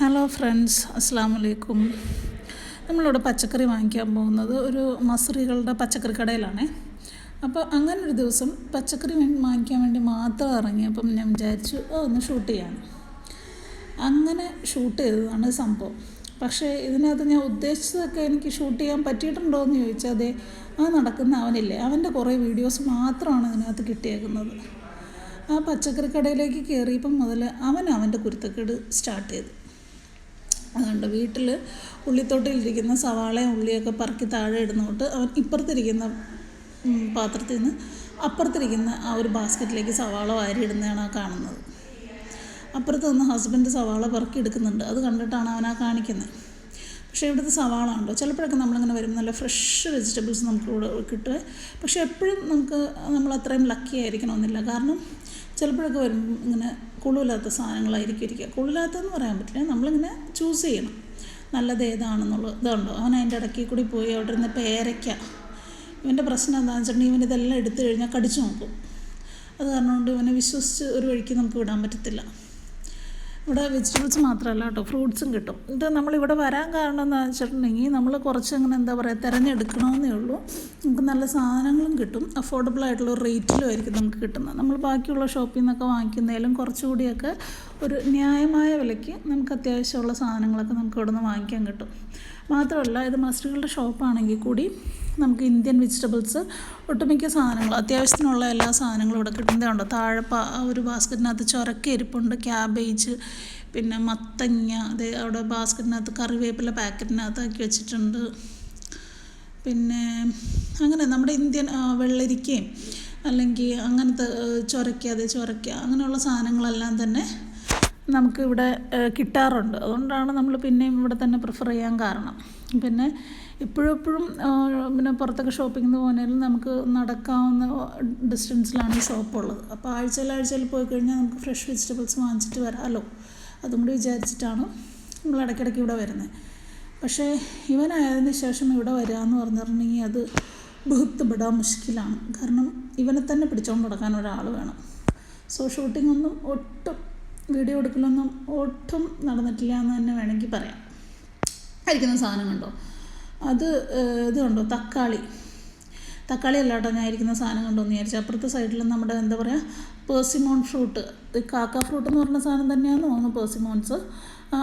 Hello friends അസ്സാം വലൈക്കും നമ്മളിവിടെ പച്ചക്കറി വാങ്ങിക്കാൻ പോകുന്നത് ഒരു മസറികളുടെ പച്ചക്കറി കടയിലാണേ. അപ്പോൾ അങ്ങനെ ഒരു ദിവസം പച്ചക്കറി വാങ്ങിക്കാൻ വേണ്ടി മാത്രം ഇറങ്ങിയപ്പം ഞാൻ വിചാരിച്ചു ഓ ഒന്ന് ഷൂട്ട് ചെയ്യാം. അങ്ങനെ ഷൂട്ട് ചെയ്തതാണ് സംഭവം. പക്ഷേ ഇതിനകത്ത് ഞാൻ ഉദ്ദേശിച്ചതൊക്കെ എനിക്ക് ഷൂട്ട് ചെയ്യാൻ പറ്റിയിട്ടുണ്ടോ എന്ന് ചോദിച്ചാൽ അതെ ആ നടക്കുന്ന അവനില്ലേ അവന്റെ കുറേ വീഡിയോസ് മാത്രമാണ് ഇതിനകത്ത് കിട്ടിയേക്കുന്നത്. ആ പച്ചക്കറി കടയിലേക്ക് കയറിയപ്പം മുതൽ അവൻ അവന്റെ കുരുത്തക്കേട് സ്റ്റാർട്ട് ചെയ്തു. അതുകൊണ്ട് വീട്ടിൽ ഉള്ളിത്തോട്ടിലിരിക്കുന്ന സവാളയും ഉള്ളിയൊക്കെ പറക്കി താഴെ ഇടുന്നോട്ട് അവൻ ഇപ്പുറത്തിരിക്കുന്ന പാത്രത്തിൽ നിന്ന് അപ്പുറത്തിരിക്കുന്ന ആ ഒരു ബാസ്ക്കറ്റിലേക്ക് സവാള വാരി ഇടുന്നതാണ് ആ കാണുന്നത്. അപ്പുറത്ത് നിന്ന് ഹസ്ബൻഡ് സവാള പറക്കി എടുക്കുന്നുണ്ട്. അത് കണ്ടിട്ടാണ് അവനാ കാണിക്കുന്നത് പക്ഷേ ഇവിടുത്തെ സവാള ഉണ്ടോ? ചിലപ്പോഴൊക്കെ നമ്മളിങ്ങനെ വരുമ്പോൾ നല്ല ഫ്രഷ് വെജിറ്റബിൾസ് നമുക്ക് ഇവിടെ കിട്ടുക പക്ഷേ എപ്പോഴും നമുക്ക് നമ്മൾ അത്രയും ലക്കി ആയിരിക്കണമെന്നില്ല. കാരണം ചിലപ്പോഴൊക്കെ വരും ഇങ്ങനെ കുളില്ലാത്ത സാധനങ്ങളായിരിക്കും ഇരിക്കുക. കുളില്ലാത്തതെന്ന് പറയാൻ പറ്റില്ല. നമ്മളിങ്ങനെ ചൂസ് ചെയ്യണം. നല്ലത് ഏതാണെന്നുള്ളത് ഇതുണ്ടോ? അവൻ അതിന്റെ ഇടയ്ക്ക് കൂടി പോയി അവിടെ ഇരുന്ന് പേരയ്ക്ക ഇവന്റെ പ്രശ്നം എന്താണെന്ന് വെച്ചിട്ടുണ്ടെങ്കിൽ ഇവൻ ഇതെല്ലാം എടുത്തു കഴിഞ്ഞാൽ കടിച്ചു നോക്കും. അത് കാരണം കൊണ്ട് ഇവനെ വിശ്വസിച്ച് ഒരു വഴിക്ക് നമുക്ക് വിടാൻ പറ്റത്തില്ല. ഇവിടെ വെജിറ്റബിൾസ് മാത്രമല്ല കേട്ടോ ഫ്രൂട്ട്സും കിട്ടും. ഇത് നമ്മളിവിടെ വരാൻ കാരണം എന്ന് വെച്ചിട്ടുണ്ടെങ്കിൽ നമ്മൾ കുറച്ച് അങ്ങനെ എന്താ പറയുക തിരഞ്ഞെടുക്കണമെന്നേ ഉള്ളൂ. നമുക്ക് നല്ല സാധനങ്ങളും കിട്ടും. അഫോർഡബിൾ ആയിട്ടുള്ള റേറ്റിലും ആയിരിക്കും നമുക്ക് കിട്ടുന്നത്. നമ്മൾ ബാക്കിയുള്ള ഷോപ്പിൽ നിന്നൊക്കെ വാങ്ങിക്കുന്നതിലും കുറച്ചുകൂടിയൊക്കെ ഒരു ന്യായമായ വിലയ്ക്ക് നമുക്ക് അത്യാവശ്യമുള്ള സാധനങ്ങളൊക്കെ നമുക്ക് ഇവിടെ നിന്ന് വാങ്ങിക്കാൻ കിട്ടും. മാത്രമല്ല ഇത് മസ്റ്റുകളുടെ ഷോപ്പാണെങ്കിൽ കൂടി നമുക്ക് ഇന്ത്യൻ വെജിറ്റബിൾസ് ഒട്ടുമിക്ക സാധനങ്ങൾ അത്യാവശ്യത്തിനുള്ള എല്ലാ സാധനങ്ങളും ഇവിടെ കിട്ടുന്നതുണ്ട് താഴെ ഒരു ബാസ്ക്കറ്റിനകത്ത് ചൊരക്ക ഇരിപ്പുണ്ട് ക്യാബേജ് പിന്നെ മത്തങ്ങ അത് അവിടെ ബാസ്ക്കറ്റിനകത്ത് കറിവേപ്പില പാക്കറ്റിനകത്താക്കി വെച്ചിട്ടുണ്ട്. പിന്നെ അങ്ങനെ നമ്മുടെ ഇന്ത്യൻ വെള്ളരിക്കയും അല്ലെങ്കിൽ അങ്ങനത്തെ അത് ചൊരക്ക അങ്ങനെയുള്ള സാധനങ്ങളെല്ലാം തന്നെ നമുക്ക് ഇവിടെ കിട്ടാറുണ്ട്. അതുകൊണ്ടാണ് നമ്മൾ പിന്നെയും ഇവിടെ തന്നെ പ്രിഫർ ചെയ്യാൻ കാരണം. പിന്നെ ഇപ്പോഴും എപ്പോഴും പിന്നെ പുറത്തൊക്കെ ഷോപ്പിങ്ങിന് പോകുന്നതിൽ നമുക്ക് നടക്കാവുന്ന ഡിസ്റ്റൻസിലാണ് ഈ ഷോപ്പ് ഉള്ളത്. അപ്പോൾ ആഴ്ചയിൽ ആഴ്ചയിൽ പോയി കഴിഞ്ഞാൽ നമുക്ക് ഫ്രഷ് വെജിറ്റബിൾസ് വാങ്ങിച്ചിട്ട് വരാമല്ലോ. അതും കൂടി വിചാരിച്ചിട്ടാണ് നമ്മൾ ഇടയ്ക്കിടയ്ക്ക് ഇവിടെ വരുന്നത് പക്ഷേ ഇവനായതിന് ശേഷം ഇവിടെ വരിക എന്ന് പറഞ്ഞിട്ടുണ്ടെങ്കിൽ അത് ബഹുത്ത് മുഷ്കിലാണ്. കാരണം ഇവനെ തന്നെ പിടിച്ചുകൊണ്ട് നടക്കാൻ ഒരാൾ വേണം. സോ ഷൂട്ടിംഗ് ഒന്നും ഒട്ടും വീഡിയോ എടുക്കലൊന്നും ഒട്ടും നടന്നിട്ടില്ല എന്ന് തന്നെ വേണമെങ്കിൽ പറയാം. കഴിക്കുന്ന സാധനം കണ്ടോ? അത് ഇത് കണ്ടോ? തക്കാളി. തക്കാളി അല്ല കേട്ടോ ഞാൻ ഇരിക്കുന്ന സാധനം കണ്ടോ എന്ന് വിചാരിച്ചു അപ്പുറത്തെ സൈഡിൽ നമ്മുടെ എന്താ പറയുക പേഴ്സിമോൺ ഫ്രൂട്ട്. ഈ കാക്ക ഫ്രൂട്ട് എന്ന് പറഞ്ഞ സാധനം തന്നെയാണെന്ന് തോന്നുന്നു പേഴ്സിമോൺസ്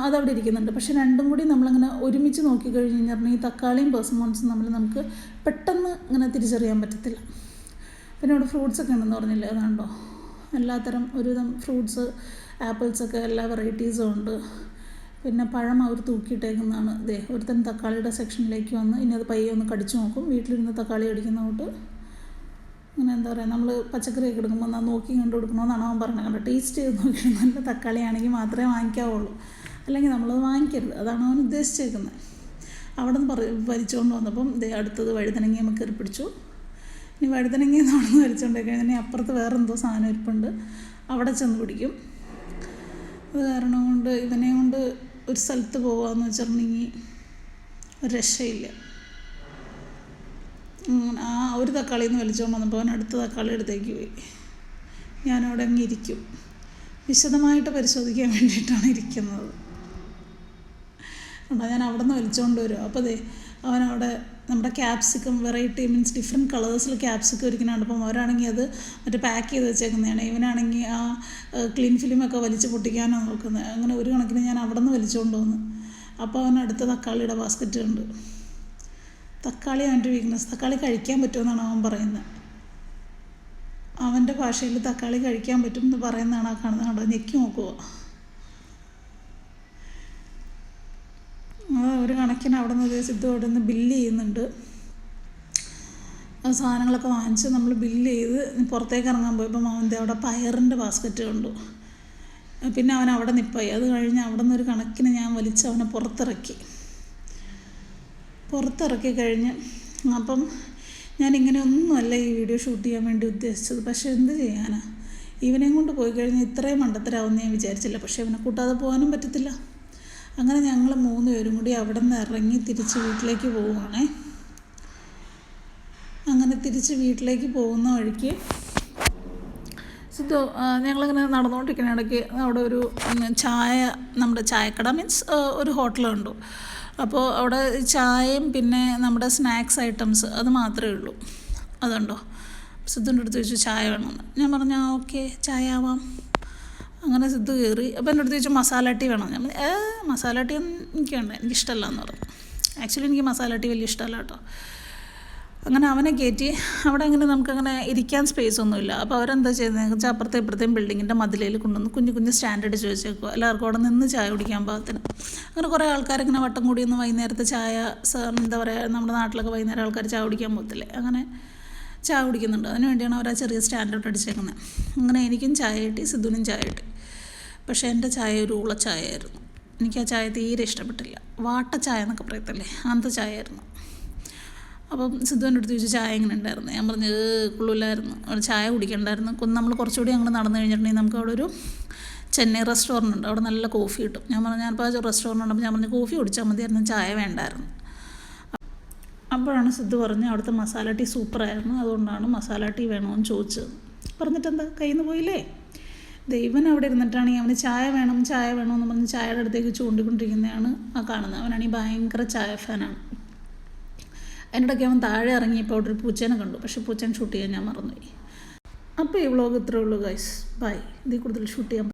അതവിടെ ഇരിക്കുന്നുണ്ട്. പക്ഷേ രണ്ടും കൂടി നമ്മളിങ്ങനെ ഒരുമിച്ച് നോക്കി കഴിഞ്ഞ് കഴിഞ്ഞാൽ ഈ തക്കാളിയും പേഴ്സിമോൺസും നമ്മൾ നമുക്ക് പെട്ടെന്ന് ഇങ്ങനെ തിരിച്ചറിയാൻ പറ്റത്തില്ല. പിന്നെ അവിടെ ഫ്രൂട്ട്സ് ഒക്കെ ഉണ്ടെന്ന് പറഞ്ഞില്ലേ? അതുണ്ടോ എല്ലാത്തരം ഒരുവിധം ഫ്രൂട്ട്സ് ആപ്പിൾസൊക്കെ എല്ലാ വെറൈറ്റീസും ഉണ്ട്. പിന്നെ പഴം അവർ തൂക്കിയിട്ടേക്കുന്നതാണ്. ഇതേ ഒരുത്തൻ തക്കാളിയുടെ സെക്ഷനിലേക്ക് വന്ന് ഇനി അത് പയ്യെ ഒന്ന് കടിച്ചു നോക്കും. വീട്ടിലിരുന്ന് തക്കാളി അടിക്കുന്ന തൊട്ട് അങ്ങനെ എന്താ പറയുക നമ്മൾ പച്ചക്കറിയൊക്കെ എടുക്കുമ്പോൾ എന്നാൽ നോക്കി കണ്ടു കൊടുക്കണമെന്നാണ് അവൻ പറഞ്ഞത്. കണ്ടോ? ടേസ്റ്റ് ചെയ്ത് നോക്കി നല്ല തക്കാളിയാണെങ്കിൽ മാത്രമേ വാങ്ങിക്കാവുള്ളൂ. അല്ലെങ്കിൽ നമ്മളത് വാങ്ങിക്കരുത്. അതാണ് അവൻ ഉദ്ദേശിച്ചേക്കുന്നത്. അവിടെ നിന്ന് പറ വലിച്ചുകൊണ്ട് വന്നപ്പം ദേ അടുത്തത് വഴുതനങ്ങ നമുക്ക് കയറി പിടിച്ചു. ഇനി വഴുതനങ്ങ വലിച്ചുകൊണ്ട് ഇനി അപ്പുറത്ത് വേറെന്തോ സാധനം ഇരിപ്പുണ്ട്. അവിടെ ചെന്ന് പിടിക്കും. അത് കാരണം കൊണ്ട് ഇവനെ കൊണ്ട് ഒരു സ്ഥലത്ത് പോകാമെന്ന് വെച്ചിട്ടുണ്ടെങ്കിൽ ഒരു രക്ഷയില്ല. ആ ഒരു തക്കാളിയിൽ നിന്ന് വലിച്ചുകൊണ്ട് വന്നപ്പോൾ അവൻ അടുത്ത തക്കാളി എടുത്തേക്ക് പോയി. ഞാനവിടെ അങ്ങ് ഇരിക്കും. വിശദമായിട്ട് പരിശോധിക്കാൻ വേണ്ടിയിട്ടാണ് ഇരിക്കുന്നത്. ഉണ്ടോ ഞാൻ അവിടെ നിന്ന് വലിച്ചുകൊണ്ട് വരും. അപ്പോൾ അതെ അവനവിടെ നമ്മുടെ ക്യാപ്സിക്കം വെറൈറ്റി മീൻസ് ഡിഫറെന്റ് കളേഴ്സിൽ ക്യാപ്സിക്കം ഇരിക്കുന്നുണ്ട് അപ്പം അവരാണെങ്കിൽ അത് മറ്റേ പാക്ക് ചെയ്ത് വെച്ചേക്കുന്നതാണ്. ഇവനാണെങ്കിൽ ആ ക്ലീൻ ഫിലിമൊക്കെ വലിച്ച് പൊട്ടിക്കാനാണ് നോക്കുന്നത് അങ്ങനെ ഒരു കണക്കിന് ഞാൻ അവിടെ നിന്ന് വലിച്ചുകൊണ്ട് വന്നു അപ്പോൾ അവൻ അടുത്ത തക്കാളിയുടെ ബാസ്ക്കറ്റ് ഉണ്ട് തക്കാളി അവന്റെ വീക്ക്നെസ് തക്കാളി കഴിക്കാൻ പറ്റുമെന്നാണ് അവൻ പറയുന്നത് അവന്റെ ഭാഷയിൽ തക്കാളി കഴിക്കാൻ പറ്റും എന്ന് പറയുന്നതാണ് ആ കാണുന്നത് കണ്ടോ? ഞെക്കി നോക്കുക ആ ഒരു കണക്കിന് അവിടെ നിന്ന് സിദ്ധു അവിടെ നിന്ന് ബില്ല് ചെയ്യുന്നുണ്ട് സാധനങ്ങളൊക്കെ വാങ്ങിച്ച് നമ്മൾ ബില്ല് ചെയ്ത് പുറത്തേക്ക് ഇറങ്ങാൻ പോയപ്പോൾ അവന്റെ അവിടെ പയറിന്റെ ബാസ്ക്കറ്റ് കണ്ടു. പിന്നെ അവൻ അവിടെ നിൽപ്പായി അത് കഴിഞ്ഞ് അവിടെ നിന്ന് ഒരു കണക്കിന് ഞാൻ വലിച്ച് അവനെ പുറത്തിറക്കി. പുറത്തിറക്കി കഴിഞ്ഞ് അപ്പം ഞാൻ ഇങ്ങനെ ഒന്നുമല്ല ഈ വീഡിയോ ഷൂട്ട് ചെയ്യാൻ വേണ്ടി ഉദ്ദേശിച്ചത്. പക്ഷേ എന്ത് ചെയ്യാനാണ് ഇവനെയും കൊണ്ട് പോയി കഴിഞ്ഞാൽ ഇത്രയും മണ്ടത്തരാവുമെന്ന് ഞാൻ വിചാരിച്ചില്ല. പക്ഷേ ഇവനെ കൂട്ടാതെ പോകാനും പറ്റത്തില്ല. അങ്ങനെ ഞങ്ങൾ മൂന്ന് പേരും കൂടി അവിടെ നിന്ന് ഇറങ്ങി തിരിച്ച് വീട്ടിലേക്ക് പോവുകയാണേ അങ്ങനെ തിരിച്ച് വീട്ടിലേക്ക് പോകുന്ന വഴിക്ക് സിദ്ധു ഞങ്ങളിങ്ങനെ നടന്നുകൊണ്ടിരിക്കുന്ന ഇടയ്ക്ക് അവിടെ ഒരു ചായ നമ്മുടെ ചായക്കട മീൻസ് ഒരു ഹോട്ടൽ ഉണ്ട് അപ്പോൾ അവിടെ ചായയും പിന്നെ നമ്മുടെ സ്നാക്സ് ഐറ്റംസ് അത് മാത്രമേ ഉള്ളൂ. അതുണ്ടോ? സിദ്ധുവിന്റെ അടുത്ത് ചോദിച്ചു ചായ വേണമെന്ന്. ഞാൻ പറഞ്ഞു ഓക്കെ ചായ ആവാം. അങ്ങനെ സിദ്ധു കയറി. അപ്പോൾ എന്റെ അടുത്ത് ചോദിച്ചു മസാല ടീ വേണം? ഞാൻ ഏ മസാല ടീ എനിക്ക് വേണ്ട എനിക്കിഷ്ടമല്ല എന്ന് പറഞ്ഞു. ആക്ച്വലി എനിക്ക് മസാല ടീ വലിയ ഇഷ്ടമല്ല കേട്ടോ. അങ്ങനെ അവനെ കയറ്റി അവിടെ അങ്ങനെ നമുക്കങ്ങനെ ഇരിക്കാൻ സ്പേസ് ഒന്നുമില്ല അപ്പോൾ അവരെന്താ ചെയ്യുന്നത് വെച്ചാൽ അപ്പുറത്തെ ഇപ്പുറത്തെയും ബിൽഡിങ്ങിന്റെ മതിലയിൽ കൊണ്ടുവന്ന് കുഞ്ഞു കുഞ്ഞു സ്റ്റാൻഡേർഡ് ചോദിച്ചേക്കുക എല്ലാവർക്കും അവിടെ നിന്ന് ചായ കുടിക്കാൻ പാകത്തിന്. അങ്ങനെ കുറേ ആൾക്കാരിങ്ങനെ വട്ടം കൂടി ഒന്ന് വൈകുന്നേരത്തെ ചായ എന്താ പറയുക നമ്മുടെ നാട്ടിലൊക്കെ വൈകുന്നേരം ആൾക്കാർ ചായ കുടിക്കാൻ പോകത്തില്ലേ? അങ്ങനെ ചായ കുടിക്കുന്നുണ്ട്. അതിന് വേണ്ടിയാണ് അവർ ആ ചെറിയ സ്റ്റാൻഡേർഡ് അടിച്ചേക്കുന്നത് അങ്ങനെ എനിക്കും ചായ കിട്ടി സിദ്ധുവിനും ചായ കിട്ടി. പക്ഷേ എന്റെ ചായ ഒരു ഉള്ള ചായയായിരുന്നു. എനിക്ക് ആ ചായ തീരെ ഇഷ്ടപ്പെട്ടില്ല. വാട്ട ചായ എന്നൊക്കെ പറയത്തില്ലേ? അങ്ങനത്തെ ചായയായിരുന്നു. അപ്പം സിദ്ധുവിന്റെ അടുത്ത് ചോദിച്ചു ചായ എങ്ങനെ ഉണ്ടായിരുന്നു? ഞാൻ പറഞ്ഞു "ഏ, കൊള്ളൂലായിരുന്നു. അവിടെ ചായ കുടിക്കണ്ടായിരുന്നു. നമ്മൾ കുറച്ചുകൂടി അങ്ങോട്ട് നടന്നു കഴിഞ്ഞിട്ടുണ്ടെങ്കിൽ നമുക്ക് അവിടെ ഒരു ചെന്നൈ റെസ്റ്റോറന്റ് ഉണ്ട്. അവിടെ നല്ല കോഫി കിട്ടും. ഞാൻ പറഞ്ഞു ഞാനിപ്പോൾ റെസ്റ്റോറന്റ് ഉണ്ടപ്പോൾ ഞാൻ പറഞ്ഞു കോഫി കുടിച്ചാൽ മതിയായിരുന്നു. ചായ വേണ്ടായിരുന്നു. അപ്പോഴാണ് സിദ്ധു പറഞ്ഞ് അവിടുത്തെ മസാല ടീ സൂപ്പറായിരുന്നു. അതുകൊണ്ടാണ് മസാല ടീ വേണമെന്ന് ചോദിച്ചത്. പറഞ്ഞിട്ടെന്താ? കയ്യിൽ നിന്ന് പോയില്ലേ? ദൈവൻ അവിടെ ഇരുന്നിട്ടാണെങ്കിൽ അവന് ചായ വേണം ചായ വേണം എന്ന് പറഞ്ഞ് ചായയുടെ അടുത്തേക്ക് ചൂണ്ടിക്കൊണ്ടിരിക്കുന്നതാണ് ആ കാണുന്നത്. അവനാണെങ്കിൽ ഭയങ്കര ചായ ഫാനാണ്. അതിനിടയ്ക്ക് അവൻ താഴെ ഇറങ്ങിയപ്പോൾ അവിടെ ഒരു പൂച്ചേനെ കണ്ടു. പക്ഷേ പൂച്ചേനെ ഷൂട്ട് ചെയ്യാൻ ഞാൻ മറന്നുപോയി. അപ്പോൾ ഈ വ്ളോഗ് ഇത്രേ ഉള്ളൂ ഗൈസ് ബൈ ഇതിൽ കൂടുതൽ ഷൂട്ട് ചെയ്യാൻ